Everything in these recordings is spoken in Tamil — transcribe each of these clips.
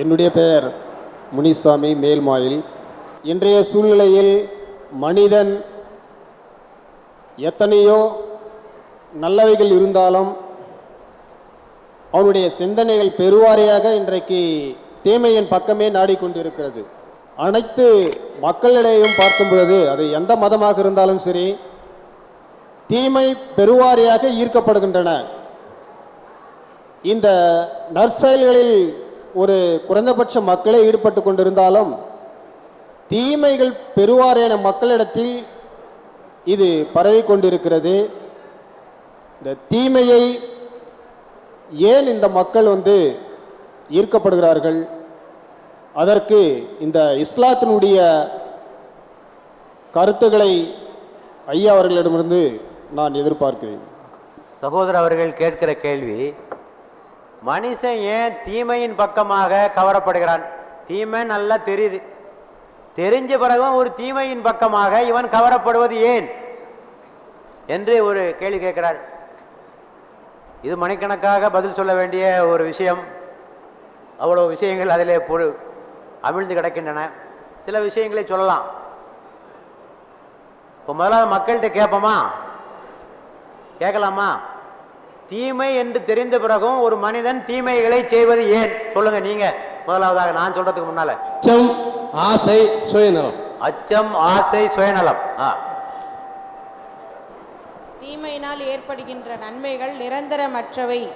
என்னுடைய பெயர் முனிசாமி மேல்மாயில். இன்றைய சூழ்நிலையில் மனிதன் எத்தனையோ நல்லவைகள் இருந்தாலும் அவனுடைய சிந்தனைகள் பெருவாரியாக இன்றைக்கு தீமையின் பக்கமே நாடிக்கொண்டிருக்கிறது அனைத்து மக்களிடையும் பார்க்கும் பொழுது அது எந்த மதமாக இருந்தாலும் சரி தீமை பெருவாரியாக ஈர்க்கப்படுகின்றன. இந்த நற்செயல்களில் ஒரு குறைந்தபட்ச மக்களே ஈடுபட்டு கொண்டிருந்தாலும் தீமைகள் பெருவாரியான மக்களிடத்தில் இது பரவி கொண்டிருக்கிறது. இந்த தீமையை ஏன் இந்த மக்கள் வந்து ஈர்க்கப்படுகிறார்கள்? அதற்கு இந்த இஸ்லாத்தினுடைய கருத்துக்களை ஐயா அவர்களிடமிருந்து நான் எதிர்பார்க்கிறேன். சகோதரர் அவர்கள் கேட்கிற கேள்வி மனுஷன் ஏன் தீமையின் பக்கமாக கவரப்படுகிறான்? தீமை நல்லா தெரியுது. தெரிஞ்ச பிறகும் ஒரு தீமையின் பக்கமாக இவன் கவரப்படுவது ஏன்? என்று ஒரு கேள்வி கேட்கிறார். இது மணிக்கணக்காக பதில் சொல்ல வேண்டிய ஒரு விஷயம். அவ்வளோ விஷயங்கள் அதிலே பொழு அமிழ்ந்து கிடக்கின்றன. சில விஷயங்களை சொல்லலாம். இப்போ முதல்ல மக்கள்கிட்ட கேட்போமா? கேட்கலாமா? தீமை என்று தெரிந்த பிறகும் ஒரு மனிதன் தீமைகளை செய்வது ஏன்? சொல்லுங்க நீங்க. முதலாவதாக நான் சொல்றதுக்கு முன்னால. அச்சம் ஆசை சுயநலம். அச்சம் ஆசை சுயநலம். ஆ. தீமையினால் ஏற்படுகின்ற நன்மைகள் நிரந்தரமற்றவை.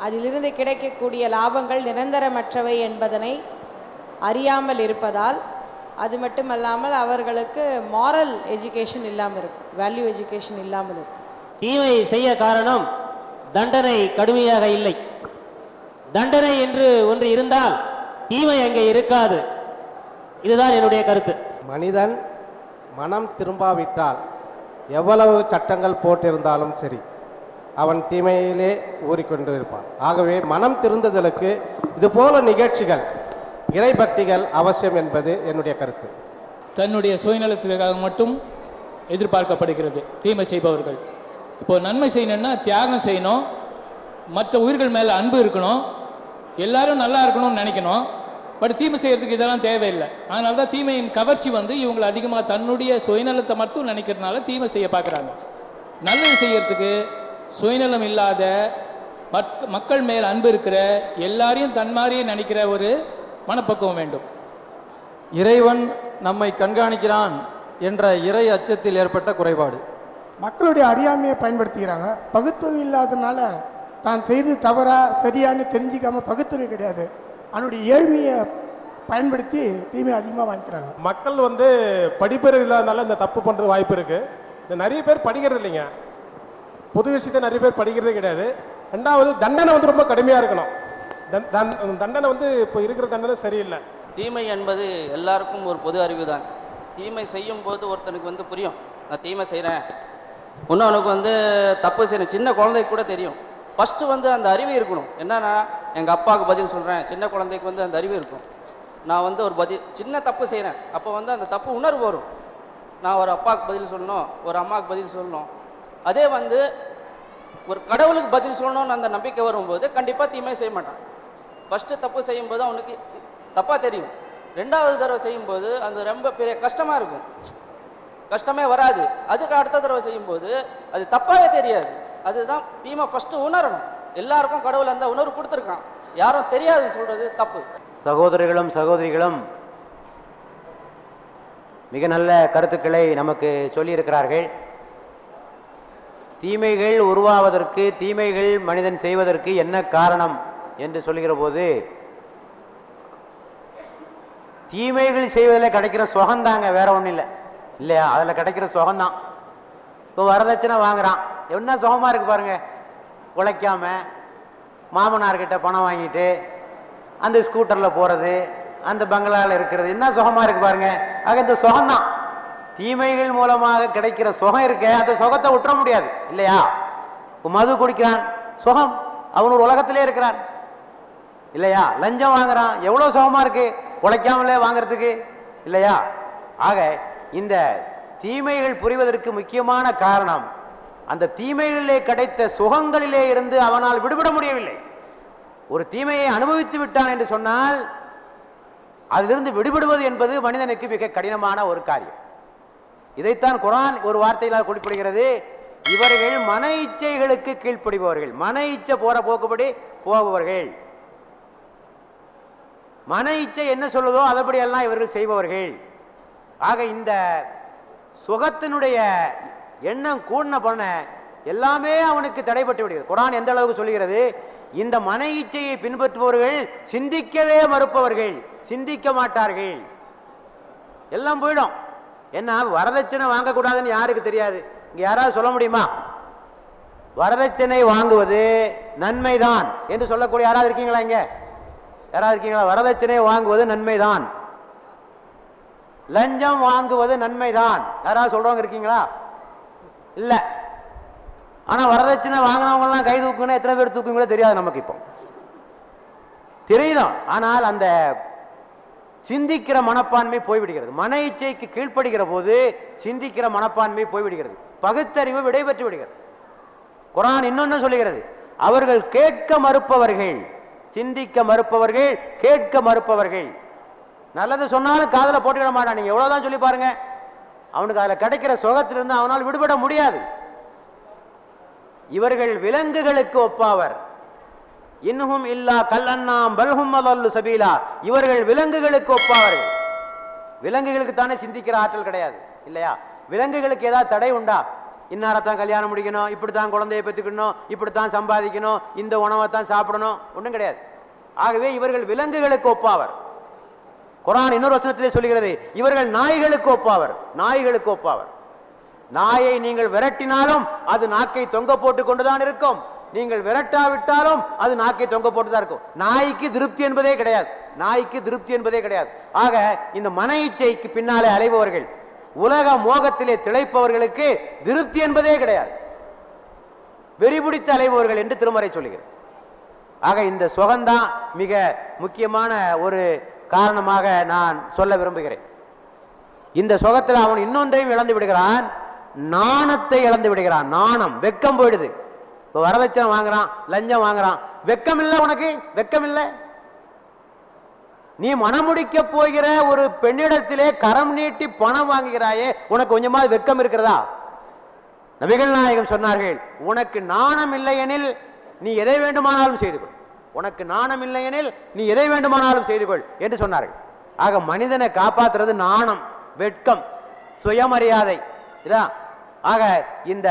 அதிலிருந்து கிடைக்கக்கூடிய லாபங்கள் நிரந்தரமற்றவை என்பதனை அறியாமல் இருப்பதால் அது மட்டுமல்லாமல் அவர்களுக்கு மாரல் எஜுகேஷன் இல்லாமல் இருக்கும் வேல்யூ எஜுகேஷன் இல்லாமல் இருக்கும். தீமை செய்ய காரணம் தண்டனை கடுமையாக இல்லை. தண்டனை என்று ஒன்று இருந்தால் தீமை அங்கே இருக்காது. இதுதான் என்னுடைய கருத்து. மனிதன் மனம் திரும்பாவிட்டால் எவ்வளவு சட்டங்கள் போட்டிருந்தாலும் சரி அவன் தீமையிலே ஊறிக்கொண்டு இருப்பான் ஆகவே மனம் திருந்துதலுக்கு இதுபோல நிகழ்ச்சிகள் இறைபக்திகள் அவசியம் என்பது என்னுடைய கருத்து. தன்னுடைய சுயநலத்திற்காக மட்டும் எதிர்பார்க்கப்படுகிறது தீமை செய்பவர்கள். இப்போ நன்மை செய்யணும்னா தியாகம் செய்யணும். மற்ற உயிர்கள் மேலே அன்பு இருக்கணும். எல்லாரும் நல்லா இருக்கணும்னு நினைக்கணும். பட் தீமை செய்கிறதுக்கு இதெல்லாம் தேவையில்லை. அதனால தான் தீமையின் கவர்ச்சி வந்து இவங்களை அதிகமாக தன்னுடைய சுயநலத்தை மட்டும் நினைக்கிறதுனால தீமை செய்ய பார்க்குறாங்க. நல்லது செய்யறதுக்கு சுயநலம் இல்லாத மக் மக்கள் மேல் அன்பு இருக்கிற எல்லாரையும் தன் மாதிரியே நினைக்கிற ஒரு மனப்பக்குவம் வேண்டும். இறைவன் நம்மை கண்காணிக்கிறான் என்ற இறை அச்சத்தில் ஏற்பட்ட குறைபாடு. மக்களுடைய அறியாமையை பயன்படுத்திக்கிறாங்க. பகுத்தறிவு இல்லாதனால தான் செய்து தவறா சரியான்னு தெரிஞ்சிக்காம பகுத்தறிவு கிடையாது. அவனுடைய ஏழ்மையை பயன்படுத்தி தீமை அதிகமாக வாங்கிக்கிறாங்க. மக்கள் வந்து படிப்பறிவு இல்லாதனால இந்த தப்பு பண்ணுறது வாய்ப்பு இருக்கு. இந்த நிறைய பேர் படிக்கிறது இல்லைங்க. பொது விஷயத்தை நிறைய பேர் படிக்கிறதே கிடையாது. ரெண்டாவது தண்டனை வந்து ரொம்ப கடுமையாக இருக்கணும். தண்- தண்- தண்டனை வந்து இப்போ இருக்கிற தண்டனை சரியில்லை. தீமை என்பது எல்லாருக்கும் ஒரு பொது அறிவு தான் தீமை செய்யும் போது ஒருத்தனுக்கு வந்து புரியும். நான் தீமை செய்கிறேன் இன்னொனுக்கு வந்து தப்பு செய்யணும். சின்ன குழந்தைக்கு கூட தெரியும். ஃபஸ்ட்டு வந்து அந்த அறிவு இருக்கணும். என்னன்னா எங்கள் அப்பாவுக்கு பதில் சொல்கிறேன் சின்ன குழந்தைக்கு வந்து அந்த அறிவு இருக்கும். நான் வந்து ஒரு பதில் சின்ன தப்பு செய்கிறேன் அப்போ வந்து அந்த தப்பு உணர்வு வரும். நான் ஒரு அப்பாவுக்கு பதில் சொல்லணும் ஒரு அம்மாவுக்கு பதில் சொல்லணும். அதே வந்து ஒரு கடவுளுக்கு பதில் சொல்லணும்னு அந்த நம்பிக்கை வரும்போது கண்டிப்பாக தீமை செய்ய மாட்டான். ஃபஸ்ட்டு தப்பு செய்யும்போது அவனுக்கு தப்பாக தெரியும். ரெண்டாவது தடவை செய்யும்போது அது ரொம்ப பெரிய கஷ்டமாக இருக்கும். கஷ்டமே வராது. அதுக்கு அடுத்த தடவை செய்யும்போது அது தப்பாகவே தெரியாது. அதுதான் தீமை ஃபஸ்ட்டு உணரணும். எல்லாருக்கும் கடவுள் அந்த உணர்வு கொடுத்துருக்கான். யாரும் தெரியாதுன்னு சொல்கிறது தப்பு. சகோதரிகளும் சகோதரிகளும் மிக நல்ல கருத்துக்களை நமக்கு சொல்லியிருக்கிறார்கள். தீமைகள் உருவாவதற்கு தீமைகள் மனிதன் செய்வதற்கு என்ன காரணம் என்று சொல்லுகிற போது தீமைகள் செய்வதில் கிடைக்கிற சுகந்தாங்க வேற ஒன்றும் இல்லை. இல்லையா? அதில் கிடைக்கிற சுகம்தான். இப்போ வரதட்சணை வாங்குறான். என்ன சுகமாக இருக்கு பாருங்கள் உழைக்காம மாமனார்கிட்ட பணம் வாங்கிட்டு அந்த ஸ்கூட்டரில் போகிறது அந்த பங்களாவில் இருக்கிறது என்ன சுகமாக இருக்கு பாருங்கள் ஆக இந்த சுகம்தான். தீமைகள் மூலமாக கிடைக்கிற சுகம் இருக்க அந்த சுகத்தை விட்டுற முடியாது. இல்லையா? மது குடிக்கிறான். சுகம். அவன் ஒரு உலகத்திலே இருக்கிறான். இல்லையா? லஞ்சம் வாங்குறான். எவ்வளோ சுகமாக இருக்கு? உழைக்காமலே வாங்குறதுக்கு. இல்லையா? ஆக இந்த தீமைகள் புரிவதற்கு முக்கியமான காரணம் அந்த தீமைகளிலே கிடைத்த சுகங்களிலே இருந்து அவனால் விடுபட முடியவில்லை. ஒரு தீமையை அனுபவித்து விட்டான் என்று சொன்னால் அதிலிருந்து விடுபடுவது என்பது மனிதனுக்கு மிக கடினமான ஒரு காரியம். இதைத்தான் குரான் ஒரு வார்த்தையிலால் குறிப்பிடுகிறது இவர்கள் மன இச்சைகளுக்கு கீழ்ப்படிபவர்கள் மன இச்சை போற போக்குப்படி போபவர்கள். மன இச்சை என்ன சொல்லுதோ அதபடியெல்லாம் இவர்கள் செய்பவர்கள். ஆக இந்த சுகத்தினுடைய எண்ணம் கூடின பண்ண எல்லாமே அவனுக்கு தடைப்பட்டு விடுகிறது. குரான் எந்த அளவுக்கு சொல்லுகிறது? இந்த மன இச்சையை பின்பற்றுபவர்கள் சிந்திக்கவே மறுப்பவர்கள் சிந்திக்க மாட்டார்கள். எல்லாம் போயிடும். என்ன வரதட்சணை வாங்கக்கூடாதுன்னு யாருக்கு தெரியாது? இங்கே யாராவது சொல்ல முடியுமா? வரதட்சணை வாங்குவது நன்மைதான் என்று சொல்லக்கூடிய யாராவது இருக்கீங்களா இங்கே? யாராவது இருக்கீங்களா? வரதட்சணை வாங்குவது நன்மைதான். லஞ்சம் வாங்குவது நன்மைதான். யாராவது சொல்றவங்க இருக்கீங்களா? இல்ல. ஆனா வரதட்சணை வாங்கினவங்க எல்லாம் கை தூக்குன்னா எத்தனை பேர் தூக்குங்களோ தெரியாது நமக்கு இப்போ. தெரியுதான் ஆனால் அந்த சிந்திக்கிற மனப்பான்மை போய்விடுகிறது. மன இச்சைக்கு கீழ்ப்படுகிற போது சிந்திக்கிற மனப்பான்மை போய்விடுகிறது. பகுத்தறிவு விடைபெற்று விடுகிறது. குரான் இன்னொன்னு சொல்லுகிறது. அவர்கள் கேட்க மறுப்பவர்கள் சிந்திக்க மறுப்பவர்கள் கேட்க மறுப்பவர்கள். நல்லது சொன்னாலும் காதுல போட்டுக்கிட மாட்டான். நீங்க எவ்வளவுதான் சொல்லி பாருங்க. அவனுக்கு அதில் கிடைக்கிற சுகத்திலிருந்து அவனால் விடுபட முடியாது. இவர்கள் விலங்குகளுக்கு ஒப்பாவர். இன்னும் இல்லா கல்லண்ணாம் பல்ஹும் சபீலா. இவர்கள் விலங்குகளுக்கு ஒப்பாவர்கள் விலங்குகளுக்கு தானே சிந்திக்கிற ஆற்றல் கிடையாது இல்லையா? விலங்குகளுக்கு ஏதாவது தடை உண்டா? இன்னாரத்தான் கல்யாணம் முடிக்கணும் இப்படித்தான் குழந்தையை பெற்றுக்கணும் இப்படித்தான் சம்பாதிக்கணும் இந்த உணவை தான் சாப்பிடணும் ஒன்றும் கிடையாது. ஆகவே இவர்கள் விலங்குகளுக்கு ஒப்பாவர். குரான் இன்னொரு வசனத்திலே சொல்லுகிறது இவர்கள் நாய்களுக்கு ஒப்பாவர் நாய்களுக்கு ஒப்பாவர். நாயை நீங்கள் விரட்டினாலும் அது நாக்கை தொங்க போட்டு கொண்டுதான் இருக்கும். நீங்கள் விரட்டாவிட்டாலும் அது நாக்கை தொங்க போட்டு தான் இருக்கும். நாய்க்கு திருப்தி என்பதே கிடையாது. நாய்க்கு திருப்தி என்பதே கிடையாது. ஆக இந்த மன இச்சைக்கு பின்னாலே அலைபவர்கள் உலக மோகத்திலே திளைப்பவர்களுக்கு திருப்தி என்பதே கிடையாது. வெறிபிடித்து அலைபவர்கள் என்று திருமறை சொல்லுகிறது. ஆக இந்த சுகம்தான் மிக முக்கியமான ஒரு காரணமாக நான் சொல்ல விரும்புகிறேன். இந்த சுகத்தில் அவன் இன்னொன்றையும் இழந்து விடுகிறான் நாணத்தை இழந்து விடுகிறான். நாணம் வெக்கம் போயிடுது. இப்போ வரதட்சணை வாங்குறான் லஞ்சம் வாங்குறான். வெக்கம் இல்லை உனக்கு? வெக்கம் இல்லை. நீ மணமுடிக்க போகிற ஒரு பெண்ணிடத்திலே கரம் நீட்டி பணம் வாங்குகிறாயே உனக்கு கொஞ்சமாவது வெக்கம் இருக்கிறதா? நபிகள் நாயகம் சொன்னார்கள் உனக்கு நாணம் இல்லையெனில் நீ எதை வேண்டுமானாலும் செய்து கொள். உனக்கு நாணம் இல்லையெனில் நீ எதை வேண்டுமானாலும் செய்து கொள் என்று சொன்னார்கள். ஆக மனிதனை காப்பாற்றுறது நாணம் வெட்கம் சுயமரியாதை. இதான் ஆக இந்த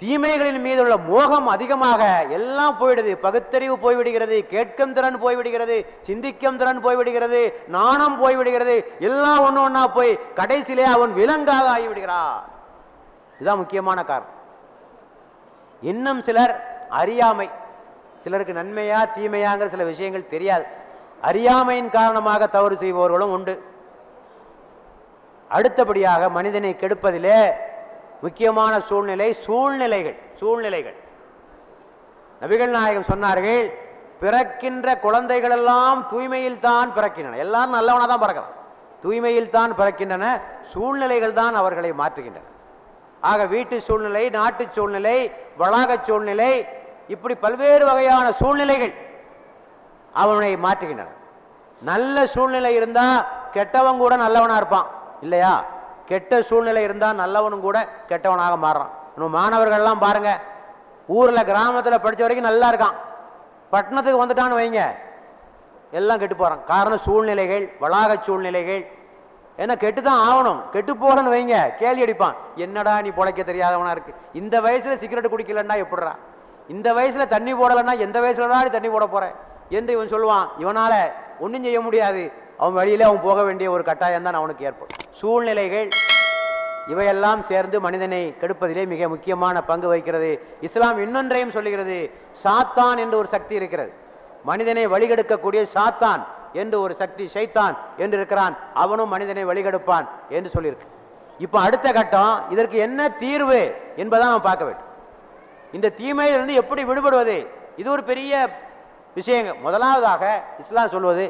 தீமைகளின் மீது உள்ள மோகம் அதிகமாக எல்லாம் போயிடுது. பகுத்தறிவு போய்விடுகிறது கேட்கும் திறன் போய்விடுகிறது சிந்திக்கும் திறன் போய்விடுகிறது நாணம் போய்விடுகிறது. எல்லாம் ஒன்று ஒன்றா போய் கடைசியிலே அவன் விலங்காக ஆகிவிடுகிறான். இதுதான் முக்கியமான காரணம். இன்னும் சிலர் அறியாமை சிலருக்கு நன்மையா தீமையாங்கிற சில விஷயங்கள் தெரியாது. அறியாமையின் காரணமாக தவறு செய்பவர்களும் உண்டு. அடுத்தபடியாக மனிதனை கெடுப்பதிலே முக்கியமான சூழ்நிலை சூழ்நிலைகள் சூழ்நிலைகள். நபிகள் நாயகம் சொன்னார்கள் பிறக்கின்ற குழந்தைகளெல்லாம் தூய்மையில் தான் பிறக்கின்றன. எல்லாம் நல்லவனாக தான் பிறக்கிறான் தூய்மையில் தான் பிறக்கின்றன சூழ்நிலைகள் தான் அவர்களை மாற்றுகின்றன. ஆக வீட்டு சூழ்நிலை நாட்டு சூழ்நிலை வளாக சூழ்நிலை இப்படி பல்வேறு வகையான சூழ்நிலைகள் அவனை மாற்றுகின்றன. நல்ல சூழ்நிலை இருந்தால் கெட்டவன் கூட நல்லவனாக இருப்பான் இல்லையா? கெட்ட சூழ்நிலை இருந்தால் நல்லவனும் கூட கெட்டவனாக மாறுறான். நம்ம மாணவர்கள்லாம் பாருங்கள் ஊரில் கிராமத்தில் படித்த வரைக்கும் நல்லா இருக்கான். பட்டணத்துக்கு வந்துட்டான்னு வைங்க எல்லாம் கெட்டு போகிறான் காரணம் சூழ்நிலைகள் வளாக சூழ்நிலைகள் ஏன்னா கெட்டு தான் ஆகணும். கெட்டு போகலன்னு வைங்க கேள்வி அடிப்பான். என்னடா நீ பிழைக்க தெரியாதவனா இருக்கு. இந்த வயசில் சிகரெட் குடிக்கலன்னா எப்படிடா? இந்த வயசுல தண்ணி போடலைன்னா எந்த வயசுலடா நீ தண்ணி போட போகிறேன் என்று இவன் சொல்லுவான். இவனால ஒன்றும் செய்ய முடியாது. அவன் வழியிலே அவன் போக வேண்டிய ஒரு கட்டாயம் தான் அவனுக்கு ஏற்படும். சூழ்நிலைகள் இவையெல்லாம் சேர்ந்து மனிதனை கெடுப்பதிலே மிக முக்கியமான பங்கு வகிக்கிறது. இஸ்லாம் இன்னொன்றையும் சொல்லுகிறது. சாத்தான் என்று ஒரு சக்தி இருக்கிறது. மனிதனை வழிகெடுக்கக்கூடிய சாத்தான் என்று ஒரு சக்தி ஷைத்தான் என்று இருக்கிறான். அவனும் மனிதனை வழிகெடுப்பான் என்று சொல்லியிருக்கு. இப்போ அடுத்த கட்டம் இதற்கு என்ன தீர்வு என்பதான் நாம் பார்க்க வேண்டும். இந்த தீமையிலிருந்து எப்படி விடுபடுவது? இது ஒரு பெரிய விஷயங்க முதலாவதாக இஸ்லாம் சொல்வது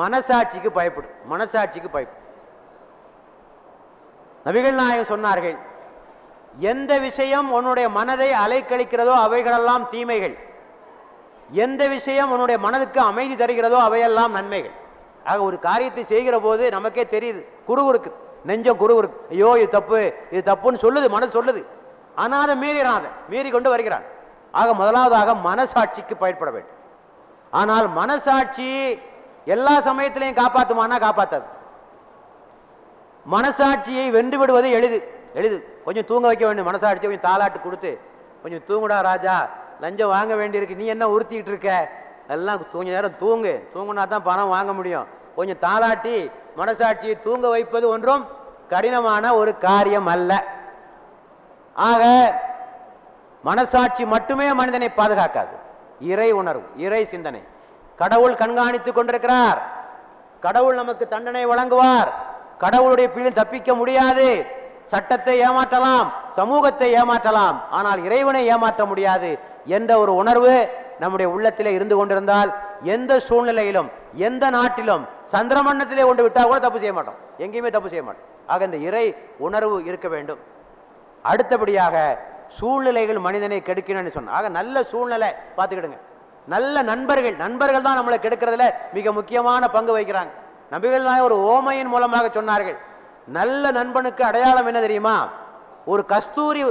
மனசாட்சிக்கு பயப்படும் மனசாட்சிக்கு பயப்படும் நபிகள் நாயகம் சொன்னார்கள் எந்த விஷயம் உன்னுடைய மனதை அலைக்கழிக்கிறதோ அவைகளெல்லாம் தீமைகள். எந்த விஷயம் உன்னுடைய மனதுக்கு அமைதி தருகிறதோ அவையெல்லாம் நன்மைகள். ஆக ஒரு காரியத்தை செய்கிற போது நமக்கே தெரியுது குறுகுறுக்கு நெஞ்சம் குறுகுறுக்கு ஐயோ இது தப்பு இது தப்புன்னு சொல்லுது மனது சொல்லுது. ஆனால் அதை மீறிறான் அதை மீறி கொண்டு வருகிறான் ஆக முதலாவதாக மனசாட்சிக்கு பயன்பட வேண்டும். ஆனால் மனசாட்சி எல்லா சமயத்திலையும் காப்பாற்றுமானா காப்பாற்றாது மனசாட்சியை வென்று விடுவது எளிது எளிது. கொஞ்சம் தூங்க வைக்க வேண்டும் மனசாட்சியை கொஞ்சம் தாளாட்டு கொடுத்து கொஞ்சம் தூங்குடா ராஜா லஞ்சம் வாங்க வேண்டியிருக்கு நீ என்ன உறுத்திக்கிட்டு இருக்க? எல்லாம் கொஞ்சம் நேரம் தூங்கு. தூங்குனா தான் பணம் வாங்க முடியும். கொஞ்சம் தாளாட்டி மனசாட்சியை தூங்க வைப்பது ஒன்றும் கடினமான ஒரு காரியம் அல்ல. ஆக மனசாட்சி மட்டுமே மனிதனை பாதுகாக்காது. இறை உணர்வு இறை சிந்தனை. கடவுள் கண்காணித்துக் கொண்டிருக்கிறார். கடவுள் நமக்கு தண்டனை வழங்குவார். கடவுளுடைய பிழை தப்பிக்க முடியாது. சட்டத்தை ஏமாற்றலாம் சமூகத்தை ஏமாற்றலாம் ஆனால் இறைவனை ஏமாற்ற முடியாது என்ற ஒரு உணர்வு நம்முடைய உள்ளத்திலே இருந்து கொண்டிருந்தால் எந்த சூழ்நிலையிலும் எந்த நாட்டிலும் சந்திரமண்டலத்திலே கொண்டு விட்டால் கூட தப்பு செய்ய மாட்டோம். எங்கேயுமே தப்பு செய்ய மாட்டோம். ஆக இந்த இறை உணர்வு இருக்க வேண்டும். அடுத்தபடியாக சூழ்நிலைகள் மனிதனை கெடுக்கணும்னு சொன்ன ஆக நல்ல சூழ்நிலை பார்த்துக்கிடுங்க. நல்ல நண்பர்கள் நண்பர்கள் தான் நம்மளை கெடுக்கிறதுல மிக முக்கியமான பங்கு வகிக்கிறாங்க. நபிகள் நாயகம் ஒரு ஓமையின் மூலமாக சொன்னார்கள் நல்ல நண்பனுக்கு அடையாளம் என்ன தெரியுமா? ஒரு கஸ்தூரி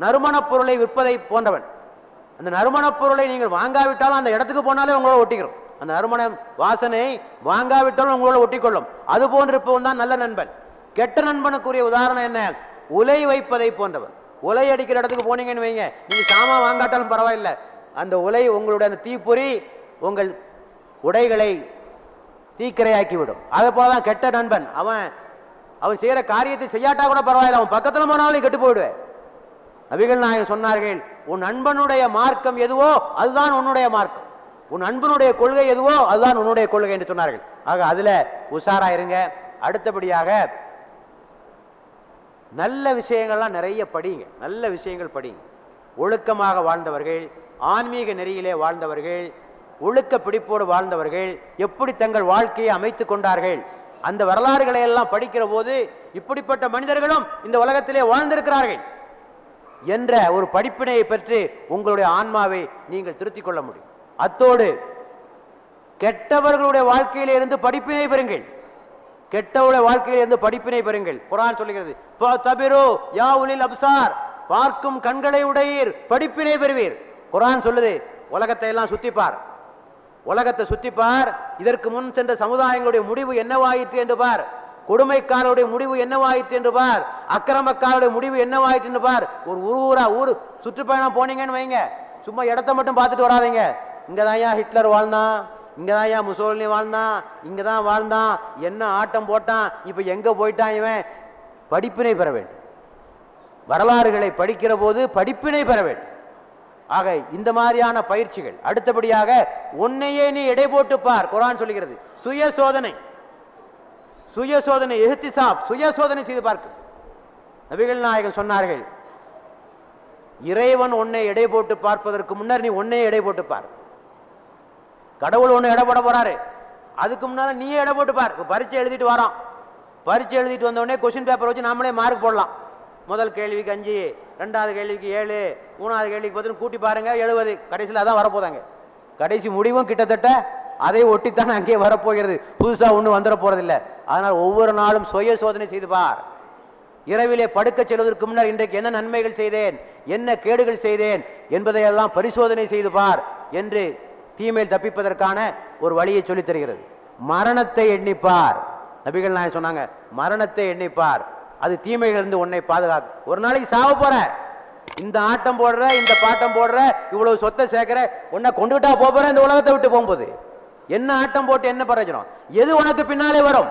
நறுமணப் பொருளை விற்பதை போன்றவன். அந்த நறுமணப் பொருளை நீங்கள் வாங்காவிட்டாலும் அந்த இடத்துக்கு போனாலே உங்களோட ஒட்டிக்கிறோம். அந்த நறுமணம் வாசனை வாங்காவிட்டாலும் உங்களோட ஒட்டிக்கொள்ளும். அது போன்றிருப்பவன் தான் நல்ல நண்பன். கெட்ட நண்பனுக்குரிய உதாரணம் என்ன? உலை வைப்பதை போன்றவன் உலை அடிக்கிற இடத்துக்கு போனீங்கன்னு வைங்க. நீங்கள் சாமான் வாங்காட்டாலும் பரவாயில்லை. அந்த உலை உங்களுடைய அந்த தீப்பொறி உங்கள் உடைகளை தீக்கிரையாக்கிவிடும். அதே போல தான் கெட்ட நண்பன். அவன் அவன் செய்கிற காரியத்தை செய்யாட்டா கூட பரவாயில்லை. அவன் பக்கத்தில் போனாலும் கெட்டு போயிடுவேன் நபிகள் நாயகம் சொன்னார்கள் உன் நண்பனுடைய மார்க்கம் எதுவோ அதுதான் உன்னுடைய மார்க்கம். உன் நண்பனுடைய கொள்கை எதுவோ அதுதான் உன்னுடைய கொள்கை என்று சொன்னார்கள். ஆக அதில் உஷாராக இருங்க. அடுத்தபடியாக நல்ல விஷயங்கள்லாம் நிறைய படிங்க. நல்ல விஷயங்கள் படிங்க. ஒழுக்கமாக வாழ்ந்தவர்கள் ஆன்மீக நெறியிலே வாழ்ந்தவர்கள் ஒழுக்க பிடிப்போடு வாழ்ந்தவர்கள் எப்படி தங்கள் வாழ்க்கையை அமைத்து கொண்டார்கள் அந்த வரலாறுகளை எல்லாம் படிக்கிற போது இப்படிப்பட்ட மனிதர்களும் இந்த உலகத்திலே வாழ்ந்திருக்கிறார்கள் என்ற ஒரு படிப்பினையை பெற்று உங்களுடைய ஆன்மாவை நீங்கள் திருத்திக் கொள்ள முடியும். அத்தோடு கெட்டவர்களுடைய வாழ்க்கையிலே இருந்து படிப்பினை பெறுங்கள். கெட்டவருடைய வாழ்க்கையில் இருந்து படிப்பினை பெறுங்கள். குரான் சொல்லுகிறது தபிரோ யா உலில் அப்சார். பார்க்கும் கண்களை உடையீர் படிப்பினை பெறுவீர். குரான் சொல்லுது உலகத்தை எல்லாம் சுத்திப்பார். உலகத்தை சுத்திப்பார். இதற்கு முன் சென்ற சமுதாயங்களுடைய முடிவு என்னவாயிற்று என்று பார். கொடுமைக்காரருடைய முடிவு என்னவாயிற்று என்று பார். அக்கிரமக்காரருடைய முடிவு என்னவாயிற்று என்று பார். ஒரு ஊர் ஊரா ஊர் சுற்றுப்பயணம் போனீங்கன்னு வைங்க. சும்மா இடத்த மட்டும் பார்த்துட்டு வராதீங்க. இங்கதான் ஹிட்லர் வாழ்ந்தான்? இங்கதான் ஏன் முசோலினி வாழ்ந்தான். இங்கதான் வாழ்ந்தான். என்ன ஆட்டம் போட்டான்? இப்போ எங்கே போயிட்டான் இவன்? படிப்பினை பெற வேண்டும். வரலாறுகளை படிக்கிற போது படிப்பினை பெற வேண்டும். ஆக இந்த மாதிரியான பயிற்சிகள் அடுத்தபடியாக உன்னையே நீ எடை போட்டு பார். குரான் சொல்லுகிறது சுய சோதனை சுய சோதனை எஹ்திசாப் சுய சோதனை செய்து பார்க்க. நபிகள் நாயகன் சொன்னார்கள் இறைவன் உன்னை எடை போட்டு பார்ப்பதற்கு முன்னர் நீ உன்னை எடை போட்டு பார். கடவுள் ஒன்று இடப்பட போட போறாரு. அதுக்கு முன்னால நீயே இட போட்டு பார். இப்போ பரீட்சை எழுதிட்டு வரோம். பரீட்சை எழுதிட்டு வந்தோடனே கொஷின் கொஸ்டின் பேப்பர் வச்சு நாமளே மார்க் போடலாம். முதல் கேள்விக்கு அஞ்சு ரெண்டாவது கேள்விக்கு ஏழு மூணாவது கேள்விக்கு பத்து கூட்டி பாருங்க எழுபது. கடைசியில் அதான் வரப்போதாங்க. கடைசி முடிவும் கிட்டத்தட்ட அதை ஒட்டித்தான் அங்கே வரப்போகிறது. புதுசாக ஒன்றும் வந்துட போறதில்லை. அதனால் ஒவ்வொரு நாளும் சுய சோதனை செய்து பார். இரவிலே படுக்கச் செல்வதற்கு முன்னர் இன்றைக்கு என்ன நன்மைகள் செய்தேன்? என்ன கேடுகள் செய்தேன்? என்பதையெல்லாம் பரிசோதனை செய்து பார் என்று தீமையில் தப்பிப்பதற்கான ஒரு வழியை சொல்லித் தருகிறது. மரணத்தை எண்ணிப்பார். நபிகள் நாயகம் சொன்னாங்க மரணத்தை எண்ணிப்பார். அது தீமைகளிலிருந்து உன்னை பாதுகாக்கும். ஒரு நாளைக்கு சாவ போற. இந்த ஆட்டம் போடுற இந்த பாட்டம் போடுற இவ்வளவு சொத்தை சேர்க்கிற உன்னை கொண்டுகிட்டா போற இந்த உலகத்தை விட்டு போகும்போது. என்ன ஆட்டம் போட்டு என்ன பிரயோஜனம்? எது உனக்கு பின்னாலே வரும்?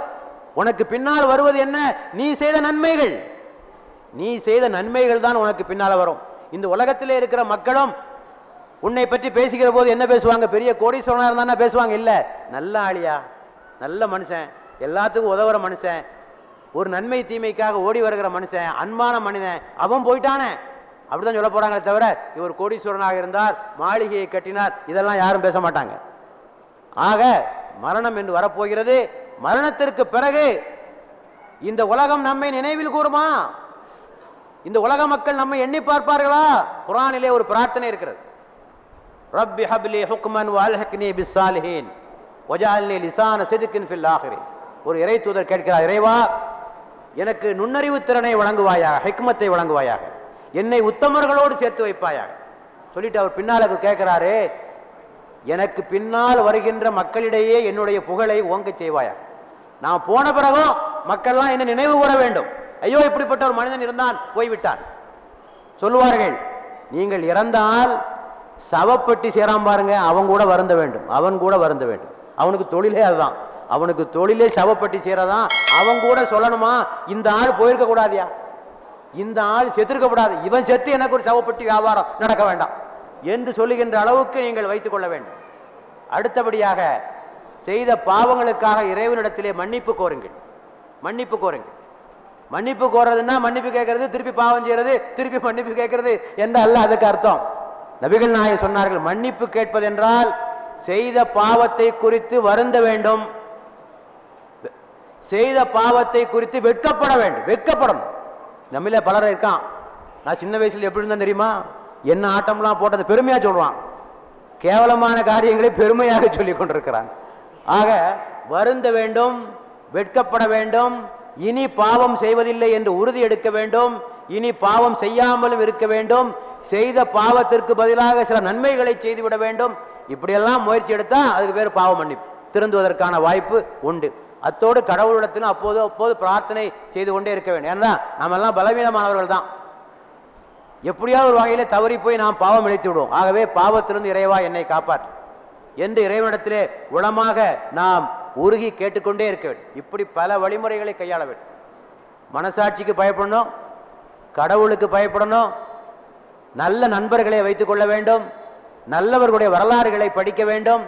உனக்கு பின்னால் வருவது என்ன? நீ செய்த நன்மைகள். நீ செய்த நன்மைகள் தான் உனக்கு பின்னால வரும். இந்த உலகத்திலே இருக்கிற மக்களும் உன்னை பற்றி பேசுகிற போது என்ன பேசுவாங்க? பெரிய கோடீஸ்வரனாக இருந்தானா பேசுவாங்க. இல்லை. நல்ல ஆளியா? நல்ல மனுஷன். எல்லாத்துக்கும் உதவுற மனுஷன். ஒரு நன்மை தீமைக்காக ஓடி வருகிற மனுஷன். அன்பான மனிதன். அவன் போயிட்டானே. அப்படிதான் சொல்ல போறாங்களே தவிர இவர் கோடீஸ்வரனாக இருந்தார் மாளிகையை கட்டினார் இதெல்லாம் யாரும் பேச மாட்டாங்க. ஆக மரணம் என்று வரப்போகிறது. மரணத்திற்கு பிறகு இந்த உலகம் நம்மை நினைவில் கூறுமா? இந்த உலக மக்கள் நம்மை எண்ணி பார்ப்பார்களா? குரானிலே ஒரு பிரார்த்தனை இருக்கிறது. ரப்பி ஹப்லி ஹுக்மன் வல்ஹக்னி பிஸ்ஸாலிஹீன். ஒஜாலினி லிசான சிதுக்கின் ஃபில் ஆஹிரின் ஒரு இறை தூதர் கேட்கிறார் இறைவா எனக்கு நுண்ணறிவு திறனை வழங்குவாயாக ஹெக்மத்தை வழங்குவாயாக என்னை உத்தமர்களோடு சேர்த்து வைப்பாயாக. சொல்லிட்டு அவர் பின்னால் கேட்கிறாரு எனக்கு பின்னால் வருகின்ற மக்களிடையே என்னுடைய புகழை ஓங்கச் செய்வாயா நான் போன பிறகும் மக்கள்லாம் என்ன நினைவு கூற வேண்டும். ஐயோ இப்படிப்பட்ட ஒரு மனிதன் இருந்தான் போய்விட்டான். சொல்லுவார்கள் நீங்கள் இறந்தால் சவப்பெட்டி சேராம பாருங்க அவன் கூட வருந்த வேண்டும். அவன் கூட வருந்த வேண்டும். அவனுக்கு தொழிலே அதுதான். அவனுக்கு தொழிலே சவப்பெட்டி சேரதான். அவன் கூட சொல்லணுமா? இந்த ஆள் போயிருக்க கூடாதியா? இந்த ஆள் செத்திருக்க கூடாது இவன் செத்து எனக்கு ஒரு சவப்பட்டி வியாபாரம் நடக்க வேண்டாம் என்று சொல்லுகின்ற அளவுக்கு நீங்கள் வைத்துக் கொள்ள வேண்டும். அடுத்தபடியாக செய்த பாவங்களுக்காக இறைவனிடத்திலே மன்னிப்பு கோருங்கள். மன்னிப்பு கோருங்கள். மன்னிப்பு கோர்றதுன்னா மன்னிப்பு கேட்கறது திருப்பி பாவம் செய்யறது திருப்பி மன்னிப்பு கேட்கறது என்ற அல்ல அதுக்கு அர்த்தம். நபிகள் நாயகம் சொன்னார்கள் மன்னிப்பு கேட்பது என்றால் செய்த பாவத்தை குறித்து வருந்த வேண்டும். செய்த பாவத்தை குறித்து வெட்கப்பட வேண்டும் வெட்கப்படும் நம்மள பலர் இருக்கான். நான் சின்ன வயசுல எப்படி இருந்தேன் தெரியுமா? என்ன ஆட்டம்லாம் போட்டது பெருமையா சொல்றான் கேவலமான காரியங்களை பெருமையாக சொல்லிக் கொண்டிருக்கிறான். ஆக வருந்த வேண்டும் வெட்கப்பட வேண்டும் இனி பாவம் செய்வதில்லை என்று உறுதி எடுக்க வேண்டும். இனி பாவம் செய்யாமலும் இருக்க வேண்டும். செய்த பாவத்திற்கு பதிலாக சில நன்மைகளை செய்துவிட வேண்டும். இப்படியெல்லாம் முயற்சி எடுத்தால் அதுக்கு பேர் பாவம் மன்னிப்பு. திருந்துவதற்கான வாய்ப்பு உண்டு. அத்தோடு கடவுளிடத்திலும் அப்போது அப்போது பிரார்த்தனை செய்து கொண்டே இருக்க வேண்டும். ஏன்னா நம்மெல்லாம் எல்லாம் பலவீனமானவர்கள் தான். எப்படியாவது ஒரு வகையில தவறி போய் நாம் பாவம் இழைத்து விடுவோம். ஆகவே பாவத்திலிருந்து இறைவா என்னை காப்பாற்று. என்று இறைவனிடத்திலே உளமாக நாம் உருகி கேட்டுக்கொண்டே இருக்க வேண்டும். இப்படி பல வழிமுறைகளை கையாள வேண்டும். மனசாட்சிக்கு பயப்படணும். கடவுளுக்கு பயப்படணும். நல்ல நண்பர்களை வைத்துக் கொள்ள வேண்டும். நல்லவர்களுடைய வரலாறுகளை படிக்க வேண்டும்.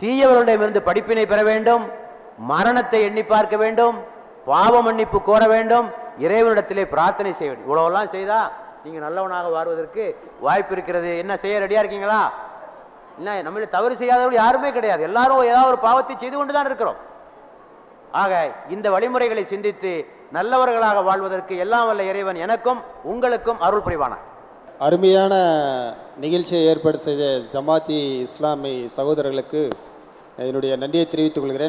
தீயவர்களிடமிருந்து படிப்பினை பெற வேண்டும். மரணத்தை எண்ணி பார்க்க வேண்டும். பாவ மன்னிப்பு கோர வேண்டும். இறைவனிடத்திலே பிரார்த்தனை செய்ய வேண்டும். இவ்வளவெல்லாம் செய்தா நீங்க நல்லவனாக வாழ்வதற்கு வாய்ப்பு இருக்கிறது. என்ன செய்ய ரெடியா இருக்கீங்களா? என்ன நம்மள தவறு செய்யாதவர்கள் யாருமே கிடையாது. எல்லாரும் ஏதாவது ஒரு பாவத்தை செய்து கொண்டு தான் இருக்கிறோம். ஆக இந்த வழிமுறைகளை சிந்தித்து நல்லவர்களாக வாழ்வதற்கு எல்லாம் வல்ல இறைவன் எனக்கும் உங்களுக்கும் அருள் புரிவானா அருமையான நிகழ்ச்சியை ஏற்பாடு செய்த ஜமாத்தி இஸ்லாமிய சகோதரர்களுக்கு என்னுடைய நன்றியை தெரிவித்துக் கொள்கிறேன்.